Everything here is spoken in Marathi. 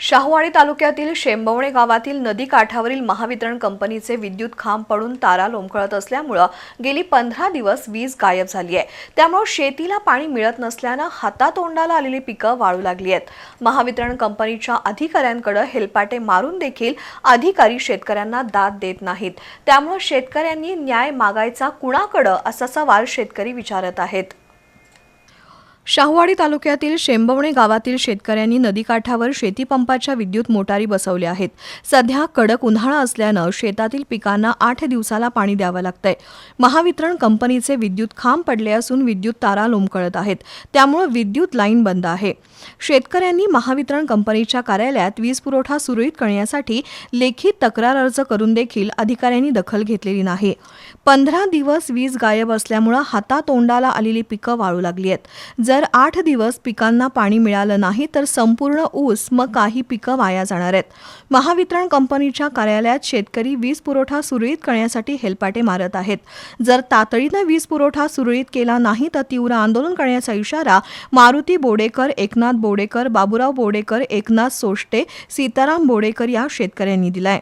शाहूवाडी तालुक्यातील शेंबवणे गावातील नदी काठावरील महावितरण कंपनीचे विद्युत खांब पडून तारा लोंबकळत असल्यामुळं गेली पंधरा दिवस वीज गायब झाली आहे. त्यामुळं शेतीला पाणी मिळत नसल्यानं हातातोंडाला आलेली पिकं वाळू लागली आहेत. महावितरण कंपनीच्या अधिकाऱ्यांकडे हेलपाटे मारून देखील अधिकारी शेतकऱ्यांना दाद देत नाहीत. त्यामुळं शेतकऱ्यांनी न्याय मागायचा कुणाकडं असा सवाल शेतकरी विचारत आहेत. शाहूवाडी तालुक्यातील शेंबवणे गावातील शेतकऱ्यांनी नदीकाठावर शेतीपंपाच्या विद्युत मोटारी बसवल्या आहेत. सध्या कडक उन्हाळा असल्यानं शेतातील पिकांना आठ दिवसाला पाणी द्यावं लागतंय. महावितरण कंपनीचे विद्युत खांब पडले असून विद्युत तारा लोंबकळत आहेत. त्यामुळं विद्युत लाईन बंद आहे. शेतकऱ्यांनी महावितरण कंपनीच्या कार्यालयात वीज पुरवठा सुरळीत करण्यासाठी लेखी तक्रार अर्ज करून देखील अधिकाऱ्यांनी दखल घेतलेली नाही. पंधरा दिवस वीज गायब असल्यामुळं हातातोंडाला आलेली पिकं वाळू लागली आहेत. जर आठ दिवस पिकांना पाणी मिळालं नाही तर संपूर्ण ऊस मग काही पिकं वाया जाणार आहेत. महावितरण कंपनीच्या कार्यालयात शेतकरी वीज पुरवठा सुरळीत करण्यासाठी हेलपाटे मारत आहेत. जर तातडीनं वीज पुरवठा सुरळीत केला नाही तर तीव्र आंदोलन करण्याचा इशारा मारुती बोडेकर एकनाथ बोडेकर बाबुराव बोडेकर एकनाथ सोष्टे सीताराम बोडेकर या शेतकऱ्यांनी दिलाय.